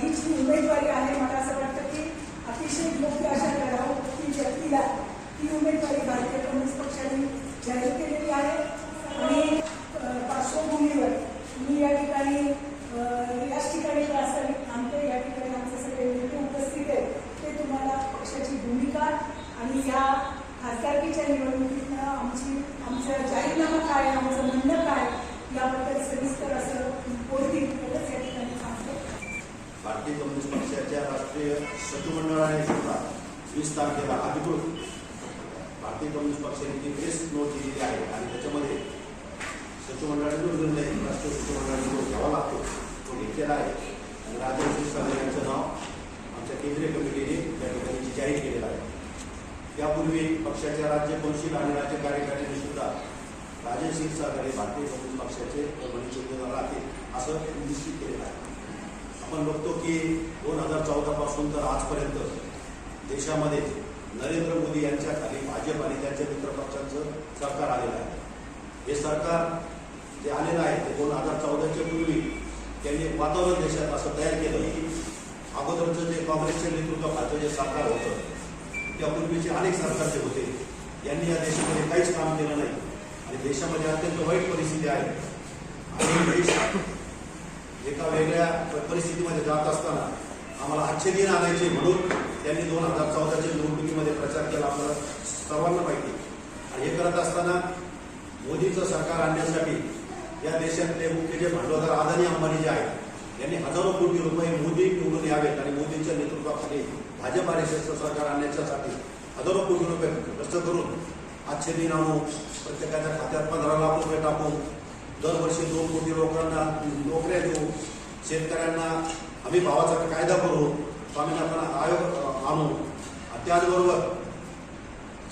ही जी उमेदवारी आहे. मला असं वाटतं की अतिशय योग्य अशा लढाऊ व्यक्तीला ही उमेदवारी भारतीय कम्युनिस्ट पक्षाने जाहीर केलेली आहे. आणि पार्श्वभूमीवर मी या ठिकाणी याच ठिकाणी प्रास्ताविक थांबते या ठिकाणी आमचे सगळे नेते उपस्थित आहेत. ते तुम्हाला पक्षाची भूमिका आणि या खासदारकीच्या निवडणुकीतनं आमची आमचं जाहीरनामा काय आमचं म्हणणं काय याबद्दल सविस्तर असं बोलतील एवढंच या ठिकाणी सांगते भारतीय कम्युनिस्ट पक्षाच्या राष्ट्रीय सचिवमंडळाने सुद्धा वीस तारखेला अधिकृत भारतीय कम्युनिस्ट पक्षाने ती प्रेस नोट दिलेली आहे. आणि त्याच्यामध्ये सचिवमंडळाने जो निर्णय राष्ट्रीय सचिवमंडळाने जो घ्यावा लागतो. तो घेतलेला आहे. आणि राजेश सागर यांचं नाव आमच्या केंद्रीय कमिटीने त्या ठिकाणी जाहीर केलेलं आहे. त्यापूर्वी पक्षाच्या राज्य कौन्सिल आणि राज्य कार्यकारिणीने सुद्धा राजेश सागर हे भारतीय कम्युनिस्ट पक्षाचे परभणीचे उमेदवार राहतील असं निश्चित केलेलं आहे. आपण बघतो की दोन हजार चौदा पासून तर आजपर्यंत देशामध्ये नरेंद्र मोदी यांच्या खाली भाजप आणि त्यांच्या मित्रपक्षांचं सरकार आलेलं आहे. हे सरकार जे आलेलं आहे ते दोन हजार चौदाच्या पूर्वी त्यांनी एक वातावरण देशात असं तयार केलं. की अगोदरचं जे काँग्रेसच्या नेतृत्वाखालचं जे सरकार होतं त्यापूर्वीचे अनेक सरकारचे होते यांनी या देशामध्ये काहीच काम केलं नाही. आणि देशामध्ये अत्यंत वाईट परिस्थिती आहे. आणि देश एका वेगळ्या परिस्थितीमध्ये जात असताना आम्हाला आजचे दिन आणायचे म्हणून त्यांनी दोन हजार चौदाच्या निवडणुकीमध्ये प्रचार केला आपल्याला सर्वांना माहिती. आणि हे करत असताना मोदीचं सरकार आणण्यासाठी या देशातले मुख्य जे भांडवलदार अदानी अंबानी जे आहेत यांनी हजारो कोटी रुपये मोदी निवडून यावेत आणि मोदींच्या नेतृत्वाखाली भाजप आर एस एसचं सरकार आणण्याच्यासाठी हजारो कोटी रुपये खर्च करून आजचे दिन आणू प्रत्येकाच्या खात्यात पंधरा लाख रुपये टाकून दरवर्षी दोन कोटी लोकांना नोकऱ्या देऊ शेतकऱ्यांना हमी भावाचा कायदा करू स्वामीनाथन आयोग आणू. त्याचबरोबर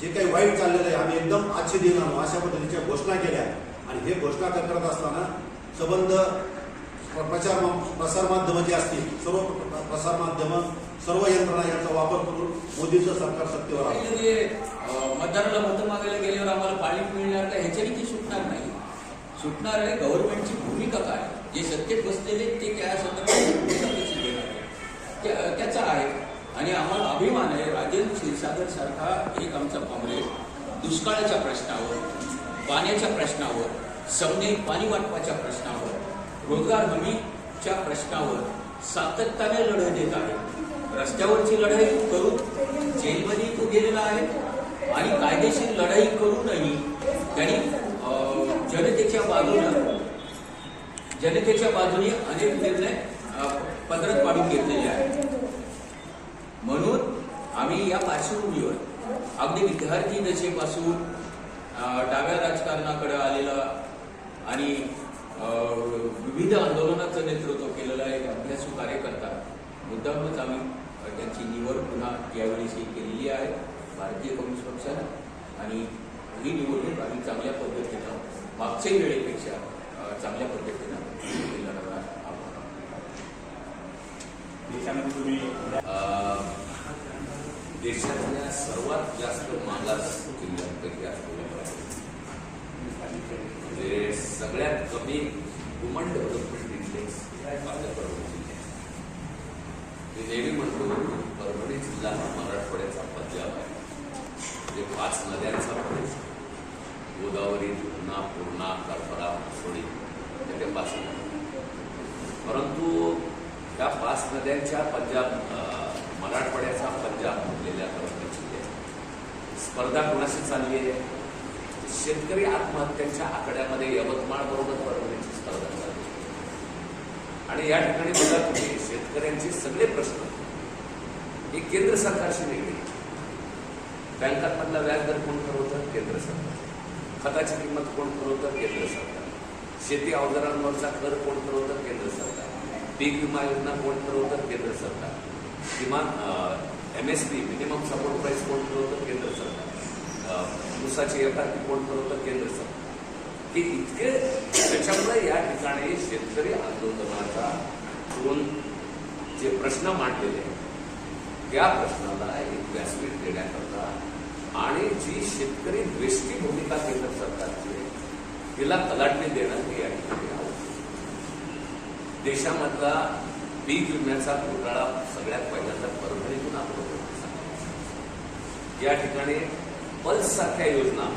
जे काही वाईट चाललेलं आहे आम्ही एकदम आजचे दिन आणू अशा पद्धतीच्या घोषणा केल्या. आणि हे घोषणा करत असताना संबंध प्रचार प्रसारमाध्यमं जी असतील सर्व प्रसारमाध्यमं सर्व यंत्रणा यांचा वापर करून मोदीचं सरकार सत्तेवर आलं. म्हणजे, पहिले मतदाराला मतं मागायला गेल्यावर आम्हाला पाणी मिळणार का? ह्याच्याने सुटणार आहे गव्हर्नमेंटची भूमिका काय? जे सत्तेत बसलेले ते त्या संदर्भात त्या- त्याचा आहे. आणि आम्हाला अभिमान आहे राजेंद्र क्षीरसागर सारखा एक आमचा काँग्रेस दुष्काळाच्या प्रश्नावर पाण्याच्या प्रश्नावर समने पाणी वाटपाच्या प्रश्नावर रोजगार हमीच्या प्रश्नावर सातत्याने लढा देत आहे. रस्त्यावरची लढाई करून जेलमध्ये तो गेलेला आहे. आणि कायदेशीर लढाई करूनही त्यांनी जनतेच्या बाजूने जनतेच्या बाजूने अनेक निर्णय अं, पदरात पाडून घेतलेले आहेत. म्हणून आम्ही या पार्श्वभूमीवर अगदी विद्यार्थी दशेपासून डाव्या राजकारणाकडे आलेला आणि अं, विविध आंदोलनाचं नेतृत्व केलेला एक अभ्यासू कार्यकर्ता मुद्दामच आम्ही त्यांची निवड पुन्हा यावेळी केलेली आहे. भारतीय कम्युनिस्ट पक्षानं. आणि ही निवडणूक आम्ही चांगल्या पद्धतीने मागच्याही वेळेपेक्षा चांगल्या पद्धतीनं देशामध्ये तुम्ही देशातल्या सर्वात जास्त मागास जिल्ह्यांपैकी असलेलं आहे. म्हणजे सगळ्यात कमी वुमन डेव्हलपमेंट इंडेक्स आपल्या परभणी जिल्ह्यात. मी नेहमी म्हणतो परभणी जिल्हा हा मराठवाड्याचा पंजाब आहे. म्हणजे पाच नद्यांचा प्रदेश गोदावरी पूर्णा पूर्णा करपरा सोडी त्या पाच नद्या परंतु या पाच नद्यांच्या पंजाब अं, मराठवाड्याचा पंजाब असलेल्या परभणी स्पर्धा कोणाशी चालली आहे? शेतकरी आत्महत्यांच्या आकड्यामध्ये यवतमाळ बरोबर परभणीची स्पर्धा चालली आणि या ठिकाणी बघा तुम्ही शेतकऱ्यांचे सगळे प्रश्न. हे केंद्र सरकारशी निगडीत बँकांमधला व्याजदर कोण ठरवतं? केंद्र सरकार. खताची किंमत कोण पुरवतं केंद्र सरकार. शेती अवजारांवरचा कर कोण पुरवतं केंद्र सरकार. पीक विमा योजना कोण पुरवतं केंद्र सरकार. किमान M S P minimum support price कोण पुरवतं केंद्र सरकार. ऊसाची एफआरपी कोण पुरवतं केंद्र सरकार. हे इतके त्याच्यामुळे या ठिकाणी शेतकरी आंदोलनाचा दोन जे प्रश्न मांडलेले आहेत त्या प्रश्नाला एक व्यासपीठ देण्याकरता आणि जी शेतकरी द्वेष्टी भूमिका केंद्र सरकारची आहे तिला कलाटणी देणं हे या ठिकाणी देशामधला पीक विम्याचा घोटाळा सगळ्यात पहिल्यांदा परभणीतून आपण या ठिकाणी पल्स सारख्या योजना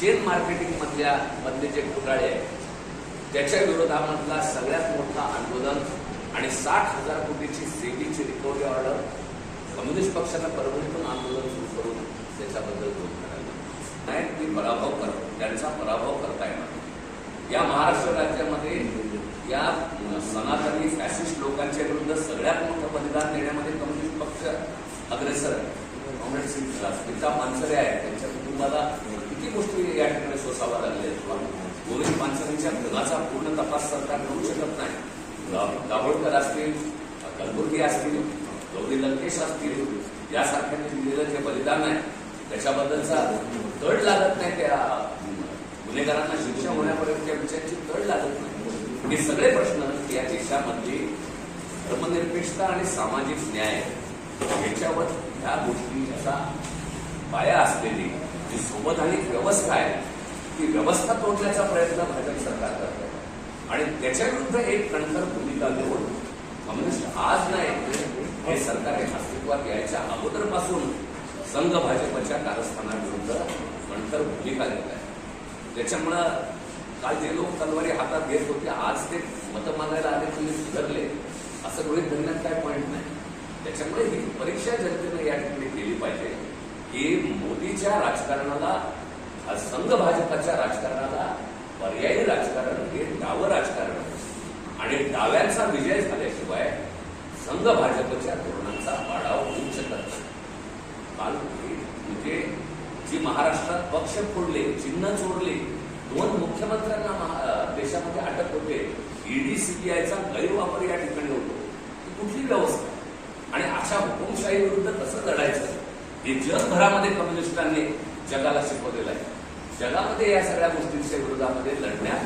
चेन मार्केटिंग मधल्या मधले जे घोटाळे आहेत त्याच्या विरोधामधला सगळ्यात मोठा आंदोलन आणि साठ हजार कोटीची सेबीची रिकव्हरी ऑर्डर कम्युनिस्ट पक्षानं परभणीतून आंदोलन सुरू करून त्याच्याबद्दल करायला नाही ती पराभव कर त्यांचा पराभव करता येणार या महाराष्ट्र राज्यामध्ये या सनातनी फॅसिस्ट लोकांच्या विरुद्ध सगळ्यात मोठं बलिदान देण्यामध्ये कम्युनिस्ट पक्ष अग्रेसर आहे. सिंग स्मिता मानसरे आहेत. त्यांच्या कुटुंबाला किती गोष्टी या ठिकाणी सोसाव्या लागल्या आहेत? गोविंद मानसरेंच्या घराचा पूर्ण तपास सरकार करू शकत नाही. दाभोळकर असतील कलबुर्गी असतील गौरी लंकेश असतील यासारख्यांनी दिलेलं जे बलिदान आहे त्याच्याबद्दलचा तड लागत नाही त्या गुन्हेगारांना शिक्षा होण्यापर्यंत त्या विषयाची तड लागत नाही. हे सगळे प्रश्न या देशामध्ये धर्मनिरपेक्षता आणि सामाजिक न्याय याच्यावर ह्या गोष्टीचा पाया असलेली जी संवैधानिक व्यवस्था आहे ती व्यवस्था तोडण्याचा प्रयत्न भाजप सरकार करत आहे आणि त्याच्या विरुद्ध एक कणखर भूमिका घेऊन कम्युनिस्ट आज नाही हे सरकार अस्तित्वात यायच्या अगोदरपासून संघ भाजपच्या कारस्थानाविरुद्ध कणखर भूमिका देत आहे. त्याच्यामुळं काल जे लोक तलवारी हातात घेत होते आज ते मतं मागायला आले तुम्ही सुधारले. असं गृहित धरण्यात काय पॉईंट नाही. त्याच्यामुळे ही परीक्षा जनतेनं या ठिकाणी केली पाहिजे की मोदीच्या राजकारणाला संघ भाजपाच्या राजकारणाला पर्यायी राजकारण हे डावं राजकारण. आणि डाव्यांचा विजय झाल्याशिवाय संघ भाजपच्या धोरणांचा पाडाव होऊ शकत नाही. काल म्हणजे जी महाराष्ट्रात पक्ष फोडले चिन्ह चोरले दोन मुख्यमंत्र्यांना महा- देशामध्ये अटक होते ईडी सीबीआयचा गैरवापर या ठिकाणी होतो. ती कुठली व्यवस्था? आणि अशा हुकुमशाही विरुद्ध कसं लढायचं? हे जगभरामध्ये कम्युनिस्टांनी जगाला शिकवलेलं आहे. जगामध्ये या सगळ्या गोष्टींच्या विरोधामध्ये लढण्यात